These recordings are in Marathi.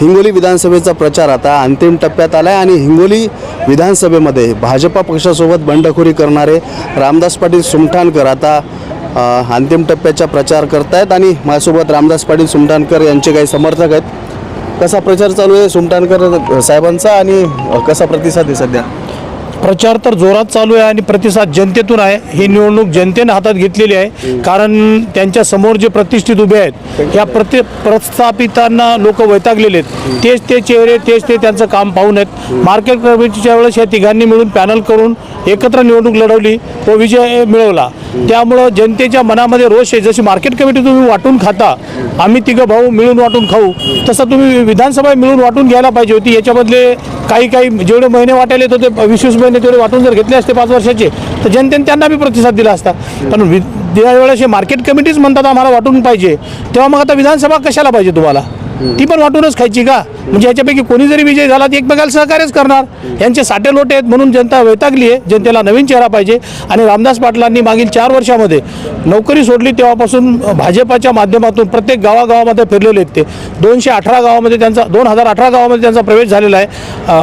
हिंगोली विधानसभेचा प्रचार आता अंतिम टप्प्यात आला आहे आणि हिंगोली विधानसभेमध्ये भाजपा पक्षासोबत बंडखोरी करणारे रामदास पाटील सुमठाणकर आता अंतिम टप्प्याचा प्रचार करतायत आणि माझ्यासोबत रामदास पाटील सुमठाणकर यांचे काही समर्थक आहेत. कसा प्रचार चालू आहे सुमठाणकर साहेबांचा आणि कसा प्रतिसाद आहे सध्या? प्रचार तर जोरात चालू आहे आणि प्रतिसाद जनतेतून आहे. ही निवडणूक जनतेने हातात घेतलेली आहे. कारण त्यांच्यासमोर जे प्रतिष्ठित उभे आहेत या प्रति प्रस्थापितांना लोक वैतागलेले आहेत. तेच ते चेहरे तेच ते त्यांचं काम पाहून आहेत. मार्केट कमिटीच्या वेळेस या तिघांनी मिळून पॅनल करून एकत्र निवडणूक लढवली व विजय मिळवला. त्यामुळं जनतेच्या मनामध्ये रोष आहे. जशी मार्केट कमिटी तुम्ही वाटून खाता आम्ही तिघं भाऊ मिळून वाटून खाऊ तसं तुम्ही विधानसभा मिळून वाटून घ्यायला पाहिजे होती. याच्यामधले काही काही जेवढे महिने वाटायला येत होते वीस वीस महिने तेवढे वाटून जर घेतले असते पाच वर्षाचे तर जनतेने त्यांना बी प्रतिसाद दिला असता. पण वेळेस हे मार्केट कमिटीच म्हणतात आम्हाला वाटून पाहिजे. तेव्हा मग आता विधानसभा कशाला पाहिजे तुम्हाला? ती पण वाटूनच खायची का? म्हणजे याच्यापैकी कोणी जरी विजय झाला तर एकमेकाला सहकार्यच करणार. यांचे साठे लोटे आहेत म्हणून जनता वैतागली आहे. जनतेला नवीन चेहरा पाहिजे. आणि रामदास पाटलांनी मागील चार वर्षामध्ये नोकरी सोडली तेव्हापासून भाजपाच्या माध्यमातून प्रत्येक गावागावामध्ये फिरलेले आहेत ते. दोनशे अठरा गावामध्ये त्यांचा दोन हजार अठरा गावामध्ये त्यांचा प्रवेश झालेला आहे.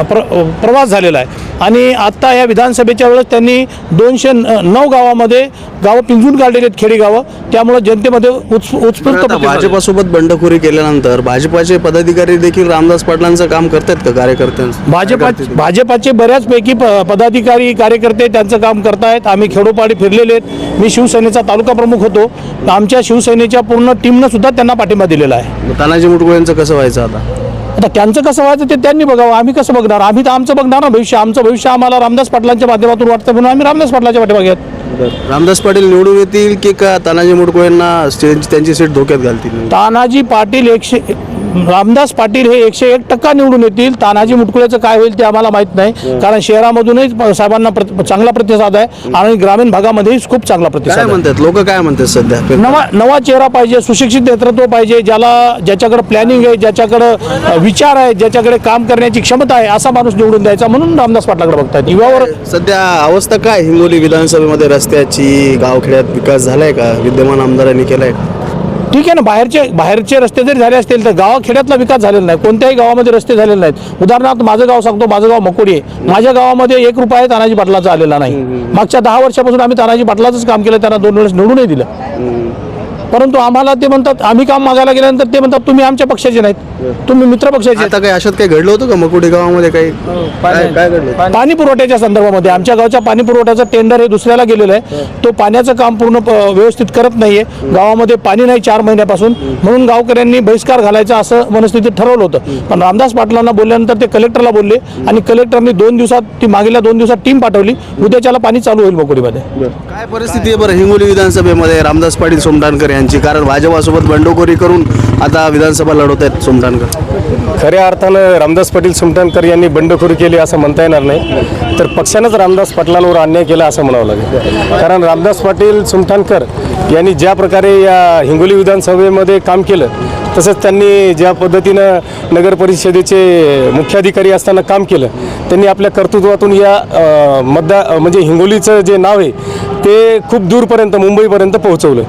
प्र प्रवास झालेला आहे. आणि आत्ता या विधानसभेच्या वेळेस त्यांनी दोनशे न- नऊ गावामध्ये गावं पिंजून काढलेली आहेत खेडेगावं. त्यामुळे त्यामुळं जनतेमध्ये उत्स उत्स्फूर्त भाजपासोबत बंडखोरी केल्यानंतर भाजपाचे पदाधिकारी देखील रामदास पाटलांचं काम करतायत का कार्यकर्त्यांचं भाजपा भाजपाचे बऱ्याचपैकी प पदाधिकारी कार्यकर्ते त्यांचं काम करतायत. आम्ही खेडोपाडी फिरलेले आहेत. मी शिवसेनेचा तालुका प्रमुख होतो. आमच्या शिवसेनेच्या पूर्ण टीमनं सुद्धा त्यांना पाठिंबा दिलेला आहे. मग तानाजी मुटकुळे यांचं कसं व्हायचं आता? आता त्यांचं कसं व्हायचं ते त्यांनी बघावं. आम्ही कसं बघणार? आम्ही तर आमचं बघणार ना भविष्य. आमचं भविष्य आम्हाला रामदास पाटलांच्या माध्यमातून वाटतं म्हणून आम्ही रामदास पाटलाच्या पाठीमागे रामदास पाटील निवडून येतील की का तानाजी मुटकुळेंना त्यांची त्यांची सीट धोक्यात घालतील? तानाजी पाटील एकशे रामदास पाटील हे एकशे एक टक्का निवडून येतील. तानाजी मुटकुळ्याचं काय होईल ते आम्हाला माहीत नाही. कारण शहरामधूनही साहेबांना चांगला प्रतिसाद आहे आणि ग्रामीण भागामध्येही खूप चांगला प्रतिसाद आहे. म्हणतात? लोक काय म्हणतात सध्या? नवा नवा चेहरा पाहिजे सुशिक्षित नेतृत्व पाहिजे ज्याला ज्याच्याकडे प्लॅनिंग आहे ज्याच्याकडे विचार आहे ज्याच्याकडे काम करण्याची क्षमता आहे असा माणूस निवडून द्यायचा म्हणून रामदास पाटलाकडे बघतायत. युवावर सध्या अवस्था काय? हिंगोली विधानसभेमध्ये रस्त्याची गावखेड्यात विकास झालाय का? विद्यमान आमदारांनी केलाय? ठीक आहे ना बाहेरचे बाहेरचे रस्ते जरी झाले असतील तर गावाखेड्यातला विकास झालेला नाही. कोणत्याही गावामध्ये रस्ते झालेले नाहीत. उदाहरणार्थ माझं गाव सांगतो माझं गाव मकोडी आहे. माझ्या गावामध्ये एक रुपया तानाजी पाटलाचा आलेला नाही. मागच्या दहा वर्षापासून आम्ही तानाजी पाटलाचंच काम केलं त्यांना दोन वेळेस निवडूनही दिलं. परंतु आम्हाला ते म्हणतात आम्ही काम मागायला गेल्यानंतर ते म्हणतात तुम्ही आमच्या पक्षाचे नाहीत. तुम्ही मित्र पक्षाचे आहेत. आता काही अशात काही घडलं होतं का? मकुडी गावामध्ये काही? काय काय घडलं पाणी पुरवठ्याच्या संदर्भामध्ये आमच्या गावच्या पाणी पुरवठ्याचं टेंडर हे दुसऱ्याला गेलेलं आहे. तो पाण्याचं काम पूर्ण प- व्यवस्थित करत नाहीये. गावामध्ये पाणी नाही चार महिन्यापासून. म्हणून गावकऱ्यांनी बहिष्कार घालायचा असं मनस्थितीत ठरवलं होतं. पण रामदास पाटलांना बोलल्यानंतर ते कलेक्टरला बोलले आणि कलेक्टरनी दोन दिवसात ती मागील दोन दिवसात टीम पाठवली. उद्याच्याला पाणी चालू होईल मकोडीमध्ये काय परिस्थिती आहे बरं हिंगोली विधानसभेमध्ये? रामदास पाटील सोमठाणकर यांची. कारण भाजपासोबत बंडखोरी करून आता विधानसभा लढवत आहेत सुमठाणकर खऱ्या अर्थानं रामदास पाटील सुमठाणकर यांनी बंडखोरी केली असं म्हणता येणार नाही. तर पक्षानंच रामदास पाटलांवर अन्याय केला असं म्हणावं लागेल. कारण रामदास पाटील सुमठाणकर यांनी ज्या प्रकारे या हिंगोली विधानसभेमध्ये काम केलं तसंच त्यांनी ज्या पद्धतीनं नगर परिषदेचे मुख्याधिकारी असताना काम केलं त्यांनी आपल्या कर्तृत्वातून या मतदा म्हणजे हिंगोलीचं जे नाव आहे ते खूप दूरपर्यंत मुंबईपर्यंत पोहोचवलं.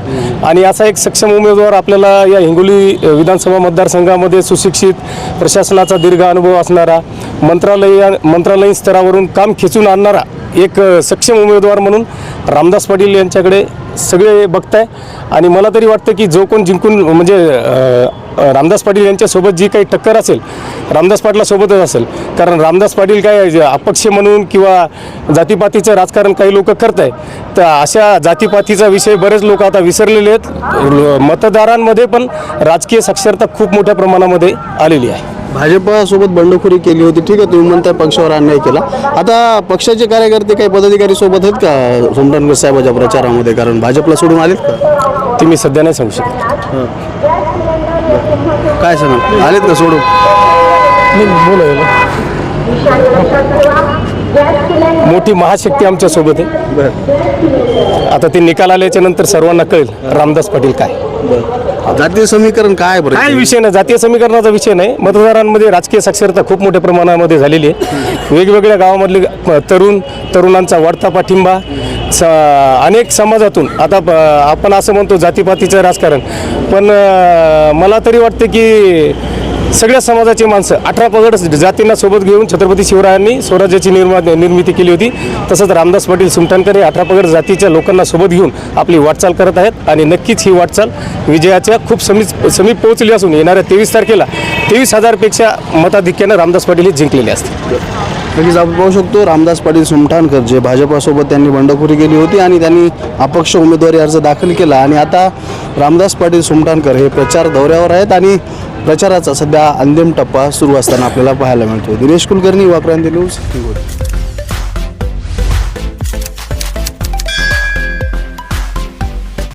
आणि असा एक सक्षम उमेदवार आपल्याला या हिंगोली विधानसभा मतदारसंघामध्ये सुशिक्षित प्रशासनाचा दीर्घ अनुभव असणारा मंत्रालय मंत्रालयीन स्तरावरून काम खेचून आणणारा एक सक्षम उमेदवार म्हणून रामदास पाटील यांच्याकडे सगळे बघताय. आणि मला तरी वाटतं की जो कोण जिंकून म्हणजे रामदास पाटील यांच्यासोबत जी काही टक्कर असेल रामदास पाटलासोबतच असेल. कारण रामदास पाटील काय अपक्ष म्हणून किंवा जातीपातीचं राजकारण काही लोक करत आहे तर अशा जातीपातीचा विषय बरेच लोक आता विसरलेले आहेत. मतदारांमध्ये पण राजकीय साक्षरता खूप मोठ्या प्रमाणामध्ये आलेली आहे. भाजपासोबत बंडखोरी केली होती. ठीक आहे तुम्ही म्हणताय पक्षावर अन्याय केला. आता पक्षाचे कार्यकर्ते काही पदाधिकारी सोबत आहेत का सोमठाणकर साहेबाच्या प्रचारामध्ये? कारण भाजपला सोडून आलेत का? ती मी सध्या नाही सांगू शकत. काय सांगा? आलेत का सोडून? मोठी महाशक्ती आमच्यासोबत आहे. आता ते निकाल आल्याच्यानंतर सर्वांना कळेल रामदास पाटील काय. जातीय समीकरण काय बरं काय विषय नाही जातीय समीकरणाचा विषय नाही. मतदारांमध्ये राजकीय साक्षरता खूप मोठ्या प्रमाणामध्ये झालेली आहे. वेगवेगळ्या गावामधले तरुण तरुणांचा वाढता पाठिंबा स अनेक समाजातून आता आपण असं म्हणतो जातीपातीचं राजकारण. पण मला तरी वाटतं की सगळ्या समाजाची माणसं अठरा पगड जातींना सोबत घेऊन छत्रपती शिवरायांनी स्वराज्याची निर्मा निर्मिती केली होती. तसंच रामदास पाटील सुमठाणकर हे अठरा पगड जातीच्या लोकांना सोबत घेऊन आपली वाटचाल करत आहेत आणि नक्कीच ही वाटचाल विजयाच्या खूप समीप समीप पोहोचली असून येणाऱ्या तेवीस तारखेला तेवीस हजारपेक्षा मताधिक्यानं रामदास पाटील हे जिंकलेले असतील. नक्कीच आपण पाहू शकतो रामदास पाटील सुमठाणकर जे भाजपासोबत त्यांनी बंडखोरी केली होती आणि त्यांनी अपक्ष उमेदवारी अर्ज दाखल केला. आणि आता रामदास पाटील सुमठाणकर हे प्रचार दौऱ्यावर आहेत आणि प्रचाराचा सध्या अंतिम टप्पा सुरू असताना आपल्याला पाहायला मिळतो दिनेश कुलकर्णी वाक्रांती न्यूज हिंगोली.